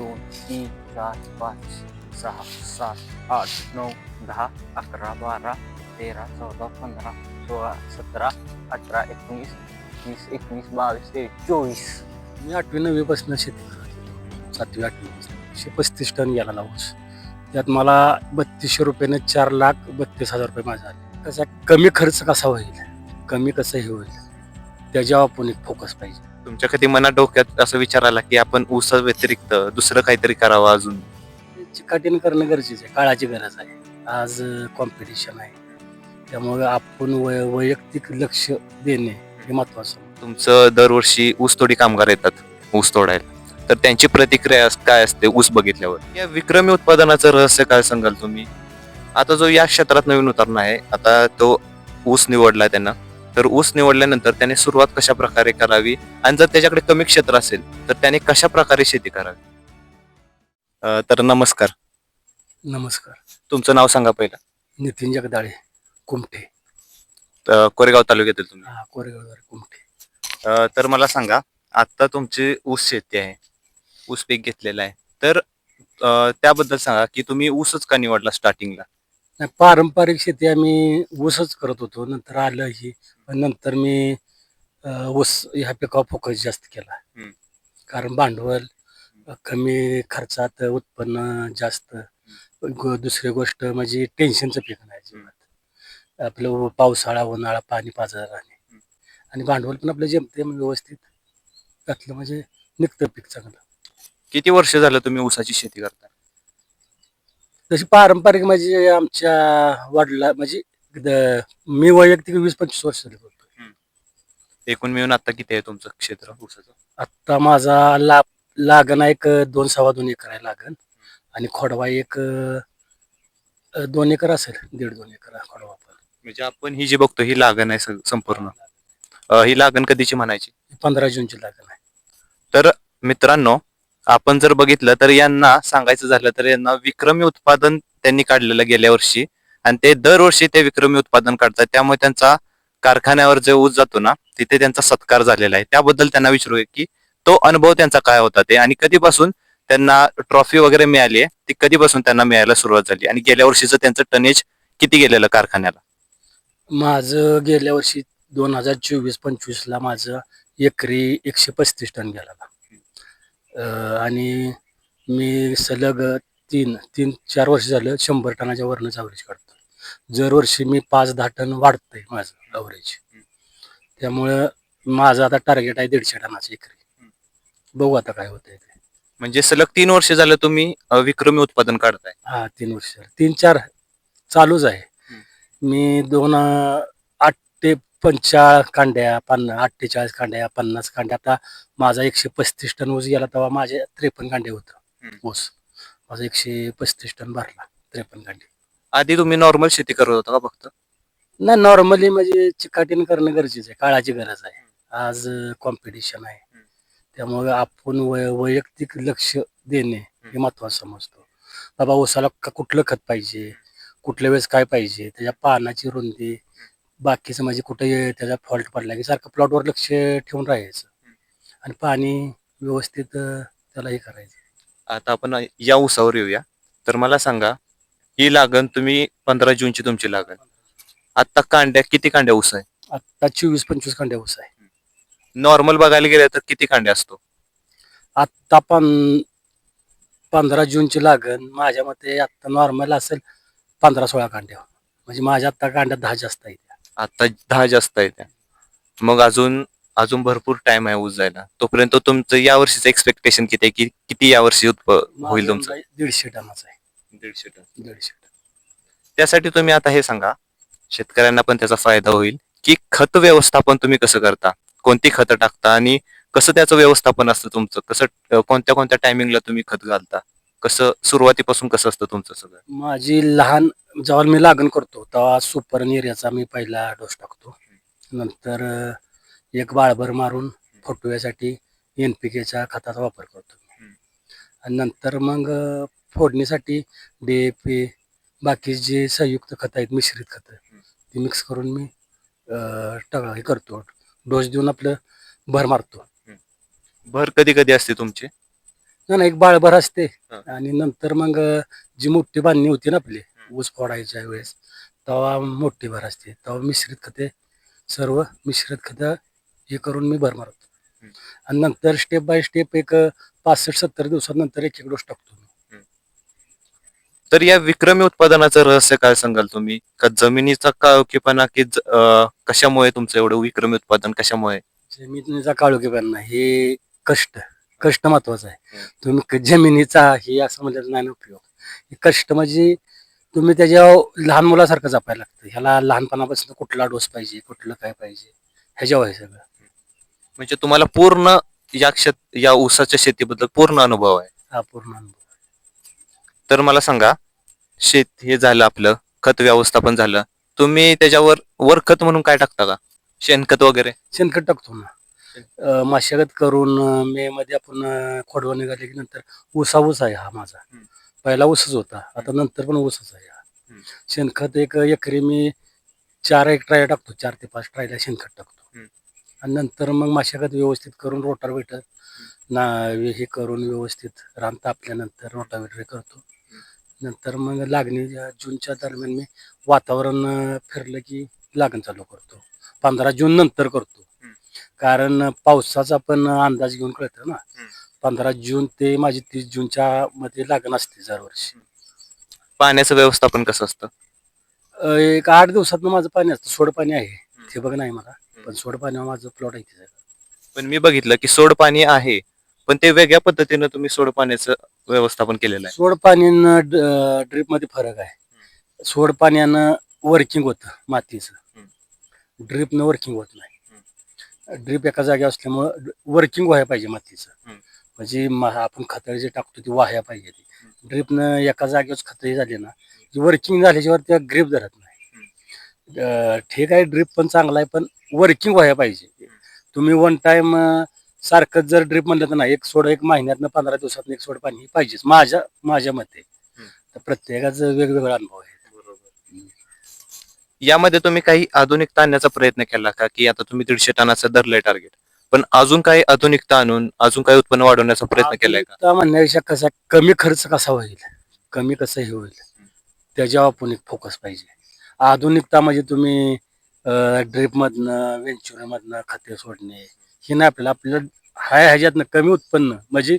दोन तीन चार पाच सहा सात आठ नऊ दहा अकरा बारा तेरा चौदा पंधरा सोळा सतरा अठरा एकोणीस वीस एकवीस बावीस तेवीस चोवीस मी आठवी नववीपासून शेती करत सातवी आठवीपासून पस्तीस टन गेला लावूस त्यात मला बत्तीसशे रुपयाने चार लाख बत्तीस हजार रुपये माझा आले. कसा कमी खर्च कसा होईल? कमी कसं हे होईल? त्याच्यावर आपण एक फोकस पाहिजे. तुमच्या कधी मनात डोक्यात असं विचार आला की आपण ऊसा व्यतिरिक्त दुसरं काहीतरी करावं अजून? चिकाटीनं करणं गरजेचं आहे. काळाची गरज आहे. आज कॉम्पिटिशन आहे. त्यामुळे आपण वैयक्तिक लक्ष देणे हे महत्वाचं तुमचं दरवर्षी ऊसतोडी कामगार येतात ऊस तोडायला. तर त्यांची प्रतिक्रिया अस- काय असते ऊस बघितल्यावर? या विक्रमी उत्पादनाचं रहस्य काय सांगाल तुम्ही? आता जो या क्षेत्रात नवीन उतरणा आहे आता तो ऊस निवडलाय त्यांना. तर ऊस निवडल्यानंतर त्याने सुरुवात कशा प्रकारे करावी? आणि जर त्याच्याकडे कमी क्षेत्र असेल तर त्याने कशा प्रकारे शेती करावी? तर नमस्कार. नमस्कार. तुमचं नाव सांगा पहिलं. नितीन जगदाळे कुमठे. कोरेगाव तालुक्यातील तुम्ही. हा कोरेगावद्वारे कुमठे. तर मला सांगा आता तुमची ऊस शेती आहे. ऊस पीक घेतलेलं आहे. तर त्याबद्दल सांगा की तुम्ही ऊसच का निवडला स्टार्टिंगला नाही पारंपरिक शेती आम्ही ऊसच करत होतो. नंतर आलं ही पण नंतर मी अं, ऊस ह्या पिकावर फोकस जास्त केला. हम्म. कारण भांडवल अं, कमी खर्चात उत्पन्न जास्त. गो- दुसरी गोष्ट म्हणजे टेन्शनचं पीक नाही जीवनात आपलं पावसाळा उन्हाळा पाणी पाजर आणि आणि भांडवल पण आपलं जमते व्यवस्थित. घातलं म्हणजे निघतं पीक चांगलं. किती वर्ष झालं तुम्ही ऊसाची शेती करता जशी पारंपरिक म्हणजे आमच्या वडिला म्हणजे द- मी वैयक्तिक वीस पंचवीस वर्ष झाले करतो एकूण मिळून आता किती आहे तुमचं क्षेत्र? ऊसाचं आत्ता माझा ला लागण एक दोन सव्वा दोन एकर आहे लागण. आणि खोडवा एक अं, दोन एकर असेल दीड दोन एकर आहे खोडवा पण. म्हणजे आपण ही जी बघतो ही लागण आहे सग- संपूर्ण. अ, ही लागण कधीची म्हणायची? पंधरा जूनची लागण आहे. तर मित्रांनो आपण जर बघितलं तर यांना सांगायचं झालं तर यांना विक्रमी उत्पादन त्यांनी काढलेलं गेल्या वर्षी. आणि ते दरवर्षी ते विक्रमी उत्पादन काढतात. त्यामुळे त्यांचा कारखान्यावर जे ऊस जातो ना तिथे त्यांचा सत्कार झालेला आहे. त्याबद्दल त्यांना विचारूया की तो अनुभव त्यांचा काय होता ते. आणि कधीपासून त्यांना ट्रॉफी वगैरे मिळाली आहे ती कधीपासून त्यांना मिळायला सुरुवात झाली? आणि गेल्या वर्षीचं त्यांचं टनेज किती गेलेलं कारखान्याला? माझं गेल्या वर्षी दोन हजार चोवीस पंचवीस ला माझं एकरी एकशे पस्तीस टन गेला आणि मी सलग तीन तीन चार वर्ष झालं शंभर टनाच्या वरनच ॲव्हरेज काढतो. दरवर्षी मी पाच दहा टन वाढतंय माझं ॲव्हरेज त्यामुळं माझं आता टार्गेट आहे दीडशे टनाचं एकरी. बघू आता काय होतंय ते. म्हणजे सलग तीन वर्ष झालं तुम्ही अ, विक्रमी उत्पादन काढताय. हा तीन वर्ष झाली. तीन चार चालूच आहे. मी दोन अं, आठ ते पंचा कांड्या पन्नास अठ्ठेचाळीस कांड्या पन्नास कांड्या. आता माझा एकशे पस्तीस टन ऊस गेला तेव्हा माझे त्रेपन्न कांडे होतं. ऊस. माझा एकशे पस्तीस टन भरला त्रेपन्न कांडे आधी तुम्ही नॉर्मल शेती करत होता का फक्त? नाही नॉर्मली म्हणजे चिकाटीन करणं गरजेचं आहे काळाची गरज आहे. आज कॉम्पिटिशन आहे. त्यामुळे आपण वै वैयक्तिक लक्ष देणे हे महत्वाचं समजतो. बाबा ऊसाला कुठलं खत पाहिजे? कुठल्या वेळेस काय पाहिजे? त्याच्या पानाची रुंदी बाकीचं म्हणजे कुठे त्याचा फॉल्ट पडला की सारखं प्लॉटवर लक्ष ठेवून राहायचं. आणि पाणी व्यवस्थित अं, त्याला हे करायचं. आता आपण या ऊसावर येऊया. तर मला सांगा ही लागण तुम्ही पंधरा जूनची तुमची लागण. आता कांड्या किती कांड्या ऊस आहे? आता चोवीस पंचवीस कांड्या ऊस आहे. नॉर्मल बघायला गेलं तर किती कांड्या असतो? आत्ता पण पंधरा जूनची लागण माझ्या मते आत्ता नॉर्मल असेल पंधरा सोळा कांड्या. म्हणजे माझ्या आत्ता कांड्या दहा जास्त आहेत. आता दहा जास्त आहे त्या मग अजून अजून भरपूर टाइम आहे ऊस जायला तोपर्यंत तुमचं या वर्षीचं एक्सपेक्टेशन किती आहे? की किती या वर्षी उत्प होईल तुमचं? अंदाजे दीडशे टनाचा आहे. दीडशे टन. दीडशे टन. त्यासाठी तुम्ही आता हे सांगा. शेतकऱ्यांना पण त्याचा फायदा होईल. की खत व्यवस्थापन तुम्ही कसं करता? कोणती खतं टाकता? आणि कसं त्याचं व्यवस्थापन असतं तुमचं? कसं कोणत्या कोणत्या टायमिंगला तुम्ही खत घालता? कसं सुरुवातीपासून कसं असतं तुमचं सगळं? माझी लहान जेव्हा मी लागण करतो तेव्हा सुपर निर्याचा मी पहिला डोस टाकतो. नंतर अं, एक बाळभर मारून फुटव्यासाठी एन पी केच्या खताचा वापर करतो. आणि नंतर मग फोडणीसाठी डी ए पी बाकी जे संयुक्त खत आहेत मिश्रित खतं ती मिक्स करून मी अं, ट- हे करतो. डोस देऊन आपलं भर मारतो. भर कधी कधी असते तुमची? ना ना एक बाळभर असते. आणि नंतर मग जी मोठी बांधणी होती ना आपली ऊस फोडायच्या वेळेस तेव्हा मोठी भर असते. तेव्हा मिश्रित खते सर्व मिश्रित खत हे करून मी भर मारतो हम्म. आणि नंतर स्टेप बाय स्टेप एक पासष्ट सत्तर दिवसानंतर एक एक डोस टाकतो तर या विक्रमी उत्पादनाचं रहस्य काय सांगाल तुम्ही? का जमिनीचा काळोखीपणा की कशामुळे तुमचं एवढं विक्रमी उत्पादन कशामुळे? जमिनीचा काळोखीपणा हे कष्ट कष्ट महत्वाचं आहे. तुम्ही जमिनीचा हे असं म्हणलं नाही ना उपयोग. हे कष्ट म्हणजे तुम्ही त्याच्यावर लहान मुलासारखं जपायला लागतं. ह्याला लहानपणापासून कुठला डोस पाहिजे कुठलं काय पाहिजे ह्याच्यावर सगळं. म्हणजे तुम्हाला पूर्ण या क्षेत या ऊसाच्या शेतीबद्दल पूर्ण अनुभव आहे. हा पूर्ण अनुभव. तर मला सांगा शेत हे झालं आपलं खत व्यवस्थापन झालं. तुम्ही त्याच्यावर वर खत म्हणून काय टाकता का? शेणखत वगैरे? शेणखत टाकतो ना. अं, मशागत करून मे मध्ये आपण अं, खोडवा निघाले की नंतर ऊसा ऊस आहे हा माझा. हम्म. पहिला ऊसच होता. आता नंतर पण ऊसच आहे हा. हम्म. शेणखत एक एकरी मी चार एक ट्राय टाकतो. चार ते पाच ट्रायला शेणखत टाकतो. आणि नंतर मग मशागत व्यवस्थित करून रोटावेटर ना हे करून व्यवस्थित रान तापल्यानंतर रोटावेटर करतो. नंतर मग लागणीच्या जूनच्या दरम्यान मी वातावरण फिरलं की लागण चालू करतो. पंधरा जून नंतर करतो. कारण पावसाचा पण अंदाज घेऊन कळतं ना. पंधरा जून ते माझी तीस जूनच्या मध्ये लागण असते दरवर्षी. पाण्याचं व्यवस्थापन कसं असतं? एक आठ दिवसात माझं पाणी असतं. सोड पाणी आहे. ते बघ नाही मला. पण सोड पाण्यावर माझं प्लॉट आहे तिथं. पण मी बघितलं की सोड पाणी आहे पण ते वेगळ्या पद्धतीनं तुम्ही सोड पाण्याचं व्यवस्थापन केलेलं आहे. सोड पाण्यानं ड्रीपमध्ये फरक आहे. सोड पाण्यानं वर्किंग होतं मातीचं. ड्रीपनं वर्किंग होत नाही. ड्रीप एका जागी असल्यामुळं वर्किंग व्हायला पाहिजे मातीचं. म्हणजे आपण खतं जे टाकतो ती वाहायला पाहिजे. ड्रीपनं एका जागेवर खतं हे झाली ना वर्किंग झाल्याच्यावर त्या ग्रीप धरत नाही. ठीक आहे ड्रीप पण चांगला आहे पण वर्किंग व्हायला पाहिजे. तुम्ही वन टाइम सारखं जर ड्रीप म्हणलं तर ना एक सोड एक महिन्यातनं पंधरा दिवसात एक सोड पाणी पाहिजेच माझ्या माझ्या मते. तर प्रत्येकाचं वेगवेगळा अनुभव आहे. यामध्ये तुम्ही काही आधुनिकता आणण्याचा प्रयत्न केला का? की आता तुम्ही दीडशे टनाचं धरलंय टार्गेट पण अजून काही आधुनिकता आणून अजून काही उत्पन्न वाढवण्याचा प्रयत्न केलाय का? म्हणण्यापेक्षा कसा कमी खर्च कसा होईल? कमी कसं हे होईल? त्याच्यावर आपण एक फोकस पाहिजे. आधुनिकता म्हणजे तुम्ही ड्रिपमधनं वेंचुरीमधनं खते सोडणे हे नाही आपल्याला आपल्याला हाय ह्याच्यातनं कमी उत्पन्न म्हणजे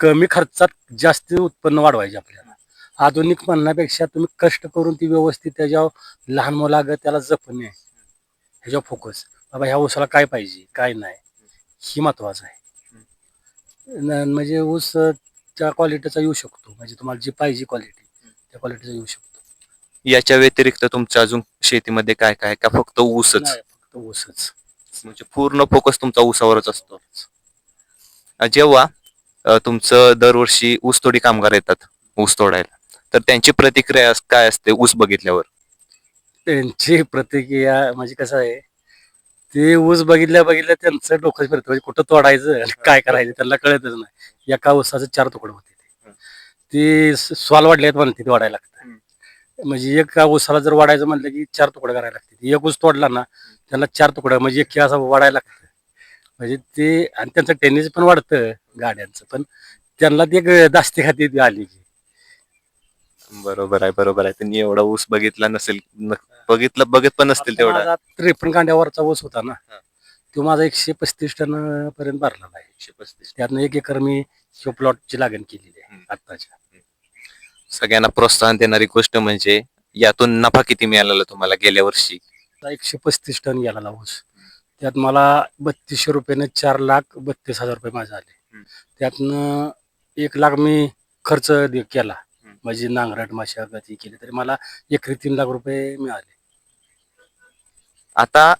कमी खर्चात जास्त उत्पन्न वाढवायचे आपल्याला. आधुनिक म्हणण्यापेक्षा तुम्ही कष्ट करून ती व्यवस्थित त्याच्यावर लहान मुलागत त्याला जपणे ह्याच्यावर फोकस बाबा ह्या ऊसाला काय पाहिजे काय नाही ही महत्वाचं आहे. न- म्हणजे ऊसच्या क्वालिटीचा येऊ शकतो म्हणजे तुम्हाला जी पाहिजे क्वालिटी त्या क्वालिटीचा येऊ शकतो. याच्या व्यतिरिक्त तुमच्या अजून शेतीमध्ये काय काय का फक्त ऊसच? नाही, फक्त ऊसच. म्हणजे पूर्ण फोकस तुमचा ऊसावरच असतो. अ, जेव्हा अ, तुमचं दरवर्षी ऊसतोडी कामगार येतात ऊस तोडायला तर त्यांची प्रतिक्रिया अस- काय असते ऊस बघितल्यावर? त्यांची प्रतिक्रिया म्हणजे कसं आहे ते ऊस बघितल्या बघितल्या त्यांचं डोकं फिरतं. म्हणजे कुठं तोडायचं आणि काय करायचं त्यांना कळतच नाही. एका ऊसाचं चार तुकडे होते ते. ते स- स्वाल वाढल्यात म्हणते ते वाढायला लागतं. म्हणजे एका ऊसाला जर वाढायचं म्हणलं की चार तुकडे करायला लागते एक ऊस तोडला ना त्याला चार तुकडे म्हणजे एक असा वाढायला लागतं. म्हणजे ते आणि त्यांचं टेनिस पण वाढतं गाड्यांचं पण त्यांना ते एक दास्ती खाती ती आली की. बरोबर आहे बरोबर आहे. त्यांनी एवढा ऊस बघितला नसेल न- बघितलं बघत पण नसतील तेवढा. माझा त्रेपन्न कांड्यावरचा ऊस होता ना हा. तो माझा एकशे पस्तीस टन पर्यंत भरलेला आहे. एकशे पस्तीस. त्यातनं एक एकर मी शिव प्लॉटची लागण केलेली आहे हम्म. आत्ताच्या. सगळ्यांना प्रोत्साहन देणारी गोष्ट म्हणजे यातून नफा किती मिळालेला तुम्हाला गेल्या वर्षी? एकशे पस्तीस टन गेला ऊस. त्यात मला बत्तीसशे रुपयाने चार लाख बत्तीस हजार रुपये माझे आले. त्यातनं एक लाख मी खर्च केला. म्हणजे नांगरट मशागत केली तरी मला एकरी तीन लाख रुपये मिळाले. आता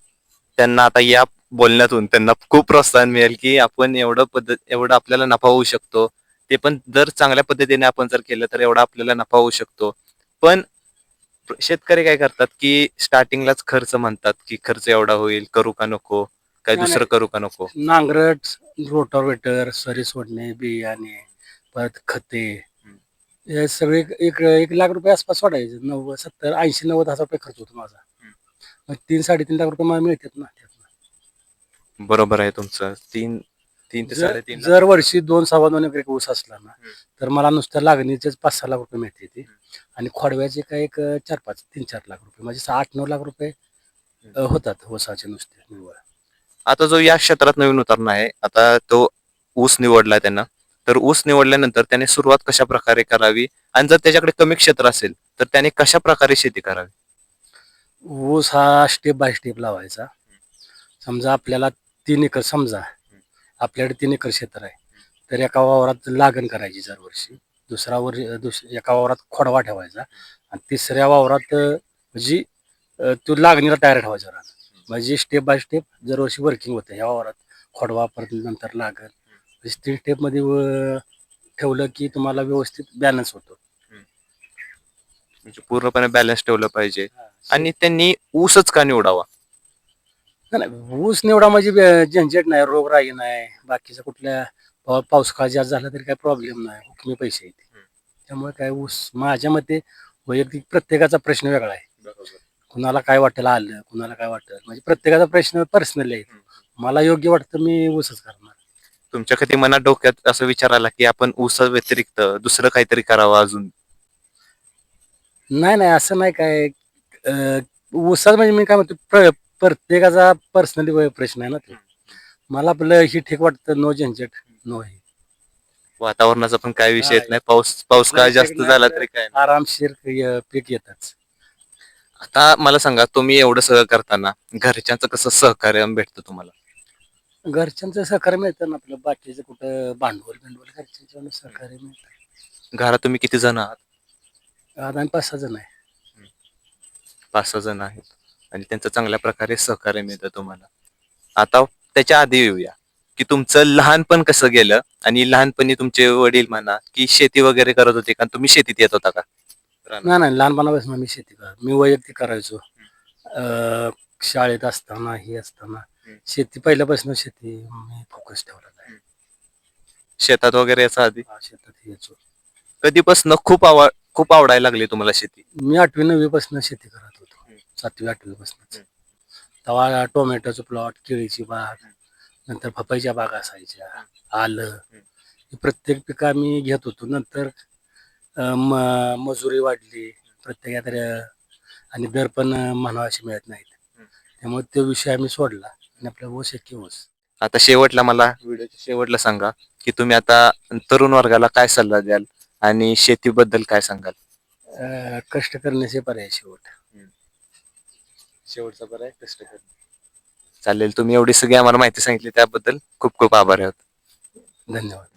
त्यांना आता या बोलण्यातून त्यांना खूप प्रोत्साहन मिळेल की आपण एवढं पद्धत एवढं आपल्याला नफा होऊ शकतो. ते पण जर चांगल्या पद्धतीने आपण जर केलं तर एवढा आपल्याला नफा होऊ शकतो. पण शेतकरी काय करतात की स्टार्टिंगलाच खर्च म्हणतात की खर्च एवढा होईल करू का नको काय दुसरं करू का नको? नांगरट रोटावेटर सरी सोडणे बियाणे परत खते हे सगळे एक- एक लाख रुपये आसपास सोडायचे नव्वद सत्तर ऐंशी नव्वद हजार रुपये खर्च होतो माझा. मग तीन साडेतीन लाख रुपये मला मिळतात ना. बरोबर आहे तुमचं. तीन तीन ते जर साडेतीन लाख. जर वर्षी दोन सव्वा दोन एकर ऊस असला ना हम्म. तर मला नुसत्या लागणीचेच पाच सहा लाख रुपये मिळते ते. आणि खोडव्याचे काय एक अं, चार पाच तीन चार लाख रुपये म्हणजे सहा आठ नऊ लाख रुपये अं, होतात ऊसाचे नुसते निव्वळ. आता जो या क्षेत्रात नवीन उतरणा आहे आता तो ऊस निवडला त्यांना तर ऊस निवडल्यानंतर त्याने सुरुवात कशा प्रकारे करावी? आणि जर त्याच्याकडे कमी क्षेत्र असेल तर त्याने कशा प्रकारे शेती करावी? ऊस हा स्टेप बाय स्टेप लावायचा. समजा आपल्याला तीन एकर समजा आपल्याकडे तीन एकर क्षेत्र आहे. तर एका वावरात लागण करायची दरवर्षी. दुसरा वर दुस एका वावरात खोडवा ठेवायचा. आणि तिसऱ्या वावरात म्हणजे तो लागणीला तयार ठेवायचा रान. म्हणजे स्टेप बाय स्टेप दरवर्षी वर्किंग होतं. ह्या वावरात खोडवा परत नंतर लागण. म्हणजे तीन स्टेपमध्ये ठेवलं की तुम्हाला व्यवस्थित बॅलन्स होतो. म्हणजे पूर्णपणे बॅलन्स ठेवलं पाहिजे. आणि त्यांनी ऊसच का निवडावा? नाही, नाही ऊस निवडा म्हणजे बे- झंझट नाही रोगराई नाही. बाकीचं कुठल्या पाव- पाऊस काळ जास्त झाला तरी काही प्रॉब्लेम नाही. हुकमी पैसे येते त्यामुळे काय ऊस माझ्या मते वैयक्तिक प्रत्येकाचा प्रश्न वेगळा आहे. कुणाला काय वाटेल आलं कुणाला काय वाटेल. म्हणजे प्रत्येकाचा प्रश्न पर्सनली आहे. मला योग्य वाटतं मी ऊसच करणार. तुमच्या कधी मनात डोक्यात असं विचार आला की आपण ऊस व्यतिरिक्त दुसरं काहीतरी करावं अजून? नाही नाही असं नाही काय. अं, ऊसाच म्हणजे मी काय म्हणतो प्र- प्रत्येकाचा पर्सनली प्रश्न आहे ना ते. मला आपलं ही ठीक वाटतं नो झंझट नो हे. वातावरणाचा पण काय विषय येत नाही. पाऊस पाऊस काय जास्त झाला. तरी काय नाही. आरामशीर य- पीक येतच. आता मला सांगा तुम्ही एवढं सगळं करताना घरच्यांचं कसं सहकार्य भेटतं तुम्हाला? घरच्यांचं सहकार्य मिळतं ना आपलं बाकीचं कुठं भांडवल बिंडवल घरच्यांच्या सहकार्य मिळतं. घरात तुम्ही किती जण आहात? आता आम्ही पाच सहा जण आहे. पाच सहा जण आहेत. आणि त्यांचं चांगल्या प्रकारे सहकार्य मिळतं तुम्हाला आता त्याच्या आधी येऊया की तुमचं लहानपण कसं गेलं आणि लहानपणी तुमचे वडील म्हणा की शेती वगैरे करत होते का तुम्ही शेतीत येत होता का? नाही नाही लहानपणापासून मी शेती करत मी वैयक्तिक करायचो अं, शाळेत असताना ही असताना हम्म. शेती पहिल्यापासून शेती मी फोकस ठेवलेला आहे शेतात वगैरे याचा आधी शेतात यायचो कधीपासून खूप आवड खूप आवडायला लागली तुम्हाला शेती मी आठवी नववी पासून शेती करत. सातवी आठवी हम्म. तेव्हा टोमॅटोचं प्लॉट केळीची बाग नंतर पपईच्या बाग असायच्या आलं. ही प्रत्येक पिकं आम्ही घेत होतो. नंतर अं, म- मजुरी वाढली. प्रत्येकात रे- आणि दर पण अं, म्हणावा अशी मिळत नाहीत. त्यामुळे तो विषय आम्ही सोडला आणि आपला ऊस एक ऊस आता शेवटला मला व्हिडिओच्या शेवटला सांगा की तुम्ही आता तरुण वर्गाला काय सल्ला द्याल आणि शेतीबद्दल काय सांगाल? अं, कष्ट करण्याचे पर्याय शेवट. शेवटचा पर्याय कष्ट चालेल तुम्ही एवढी सगळी आम्हाला माहिती सांगितली त्याबद्दल खूप खूप आभार आहोत. धन्यवाद.